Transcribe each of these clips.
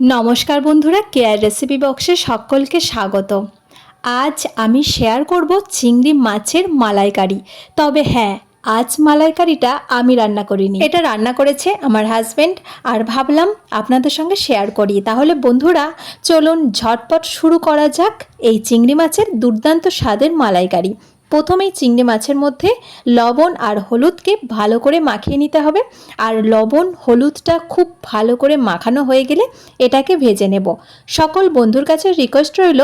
নমস্কার বন্ধুরা care recipe বক্সে সকলকে স্বাগত আজ আমি শেয়ার করব চিংড়ি মাছের মালাইকারি। তবে হ্যাঁ আজ মালাইকারিটা আমি রান্না করিনি। এটা রান্না করেছে আমার হাজব্যান্ড আর ভাবলাম আপনাদের সঙ্গে শেয়ার করি। তাহলে বন্ধুরা, চলুন ঝটপট শুরু করা যাক এই চিংড়ি মাছের দুর্দান্ত স্বাদের মালাইকারি। প্রথমেই চিংড়ি মাছের মধ্যে লবণ আর হলুদকে ভালো করে মাখিয়ে নিতে হবে। আর লবণ, হলুদটা খুব ভালো করে মাখানো হয়ে গেলে এটাকে ভেজে নেব। সকল বন্ধুর কাছে রিকোয়েস্ট রইল,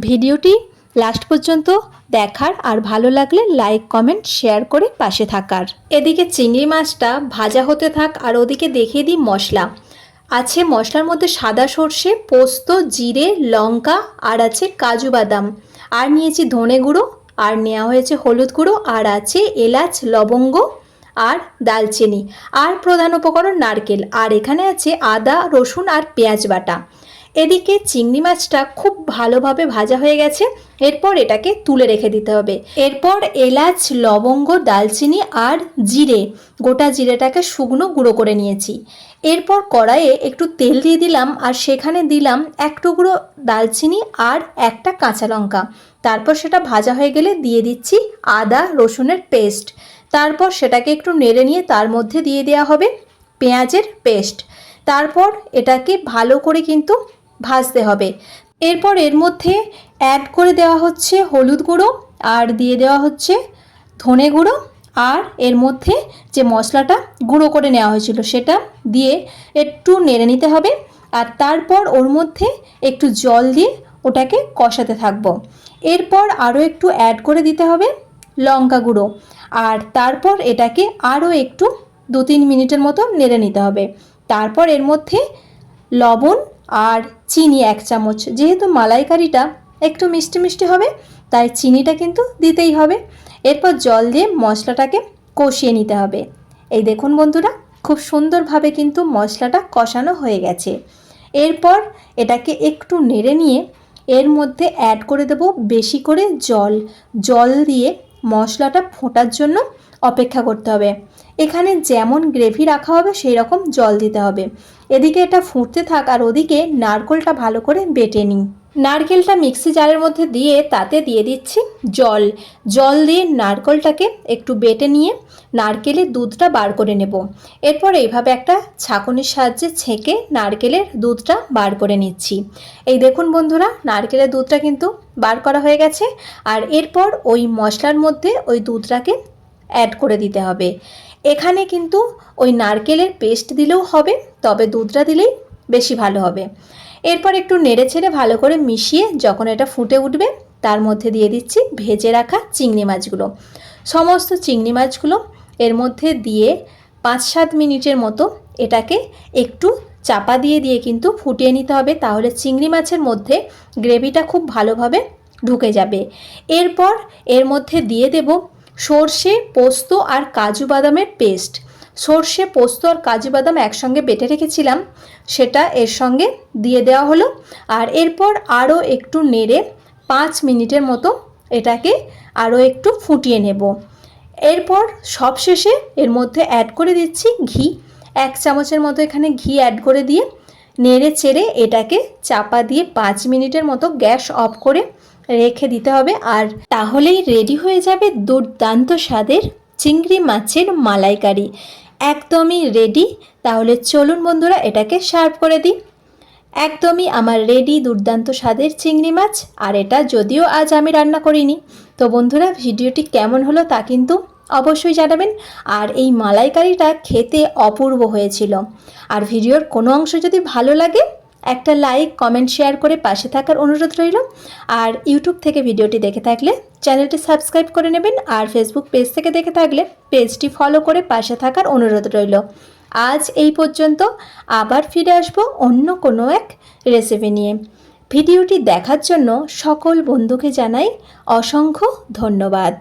ভিডিওটি লাস্ট পর্যন্ত দেখার আর ভালো লাগলে লাইক কমেন্ট শেয়ার করে পাশে থাকার। এদিকে চিংড়ি মাছটা ভাজা হতে থাক আর ওদিকে দেখিয়ে দিই মশলা। আছে মশলার মধ্যে সাদা সর্ষে, পোস্ত, জিরে, লঙ্কা আর আছে কাজু বাদাম। আর নিয়েছি ধনে গুঁড়ো আর নেওয়া হয়েছে হলুদ গুঁড়ো, আর আছে এলাচ, লবঙ্গ আর দালচিনি। আর প্রধান উপকরণ নারকেল। আর এখানে আছে আদা, রসুন আর পেঁয়াজ বাটা। এদিকে চিংড়ি মাছটা খুব ভালোভাবে ভাজা হয়ে গেছে। এরপর এটাকে তুলে রেখে দিতে হবে। এরপর এলাচ, লবঙ্গ, দালচিনি আর জিরে, গোটা জিরেটাকে শুকনো গুঁড়ো করে নিয়েছি। এরপর কড়াইয়ে একটু তেল দিয়ে দিলাম আর সেখানে দিলাম এক টুকরো দালচিনি আর একটা কাঁচা লঙ্কা। তারপর সেটা ভাজা হয়ে গেলে দিয়ে দিচ্ছি আদা, রসুনের পেস্ট। তারপর সেটাকে একটু নেড়ে নিয়ে তার মধ্যে দিয়ে দেওয়া হবে পেঁয়াজের পেস্ট। তারপর এটাকে ভালো করে কিন্তু ভাজতে হবে। এরপর এর মধ্যে অ্যাড করে দেওয়া হচ্ছে হলুদ গুঁড়ো, আর দিয়ে দেওয়া হচ্ছে ধনে গুঁড়ো, আর এর মধ্যে যে মশলাটা গুঁড়ো করে নেওয়া হয়েছিল সেটা দিয়ে একটু নেড়ে নিতে হবে, আর তারপর ওর মধ্যে একটু জল দিয়ে ওটাকে কষাতে থাকব। এরপর আরও একটু অ্যাড করে দিতে হবে লঙ্কা গুঁড়ো, আর তারপর এটাকে আরও একটু দু তিন মিনিটের মতো নেড়ে নিতে হবে। তারপর এর মধ্যে লবণ আর চিনি এক চামচ। যেহেতু মালাইকারিটা একটু মিষ্টি মিষ্টি হবে, তাই চিনিটা কিন্তু দিতেই হবে। এরপর জল দিয়ে মশলাটাকে কষিয়ে নিতে হবে। এই দেখুন বন্ধুরা, খুব সুন্দরভাবে কিন্তু মশলাটা কষানো হয়ে গেছে। এরপর এটাকে একটু নেড়ে নিয়ে এর মধ্যে অ্যাড করে দেব বেশি করে জল। জল দিয়ে মশলাটা ফোটার জন্য অপেক্ষা করতে হবে। এখানে যেমন গ্রেভি রাখা হবে সেই রকম জল দিতে হবে। এদিকে এটা ফুটতে থাক আর ওদিকে নারকোলটা ভালো করে বেটে নিই। নারকেলটা মিক্সি জারের মধ্যে দিয়ে তাতে দিয়ে দিচ্ছি জল। জল দিয়ে নারকেলটাকে একটু বেটে নিয়ে নারকেলের দুধটা বার করে নেব। এরপর এইভাবে একটা ছাঁকনির সাহায্যে ছেঁকে নারকেলের দুধটা বার করে নিচ্ছি। এই দেখুন বন্ধুরা, নারকেলের দুধটা কিন্তু বার করা হয়ে গেছে আর এরপর ওই মশলার মধ্যে ওই দুধটাকে অ্যাড করে দিতে হবে। এখানে কিন্তু ওই নারকেলের পেস্ট দিলেও হবে, তবে দুধটা দিলেই বেশি ভালো হবে। এরপর একটু নেড়ে ছেড়ে ভালো করে মিশিয়ে যখন এটা ফুটে উঠবে, তার মধ্যে দিয়ে দিচ্ছি ভেজে রাখা চিংড়ি মাছগুলো। সমস্ত চিংড়ি মাছগুলো এর মধ্যে দিয়ে পাঁচ সাত মিনিটের মতো এটাকে একটু চাপা দিয়ে দিয়ে কিন্তু ফুটিয়ে নিতে হবে, তাহলে চিংড়ি মাছের মধ্যে গ্রেভিটা খুব ভালোভাবে ঢুকে যাবে। এরপর এর মধ্যে দিয়ে দেব সর্ষে, পোস্ত আর কাজু বাদামের পেস্ট। সর্ষে, পোস্ত আর কাজু বাদাম একসঙ্গে বেটে রেখেছিলাম। সেটা এর সঙ্গে দিয়ে দেওয়া হলো। আর এরপর আরও একটু নেড়ে পাঁচ মিনিটের মতো এটাকে আরও একটু ফুটিয়ে নেব। এরপর সবশেষে এর মধ্যে অ্যাড করে দিচ্ছি ঘি। এক চামচের মতো এখানে ঘি অ্যাড করে দিয়ে নেড়ে চেড়ে এটাকে চাপা দিয়ে পাঁচ মিনিটের মতো গ্যাস অফ করে রেখে দিতে হবে। আর তাহলেই রেডি হয়ে যাবে দুর্দান্ত স্বাদের চিংড়ি মাছের মালাইকারি। একদমই রেডি তাহলে চলুন বন্ধুরা, এটাকে সার্ভ করে দিই। একদমই আমার রেডি দুর্দান্ত স্বাদের চিংড়ি মাছ, আর এটা যদিও আজ আমি রান্না করিনি। তো বন্ধুরা, ভিডিওটি কেমন হলো তা কিন্তু অবশ্যই জানাবেন। আর এই মালাইকারিটা খেতে অপূর্ব হয়েছিল। আর ভিডিওর কোনো অংশ যদি ভালো লাগে একটা লাইক কমেন্ট শেয়ার করে পাশে থাকার অনুরোধ রইল। আর ইউটিউব থেকে ভিডিওটি দেখে থাকলে চ্যানেলটি সাবস্ক্রাইব করে নেবেন আর ফেসবুক পেজ থেকে দেখে থাকলে পেজটি ফলো করে পাশে থাকার অনুরোধ রইল। আজ এই পর্যন্ত আবার ফিরে আসব অন্য কোনো এক রেসিপি নিয়ে। ভিডিওটি দেখার জন্য সকল বন্ধুকে জানাই অসংখ্য ধন্যবাদ।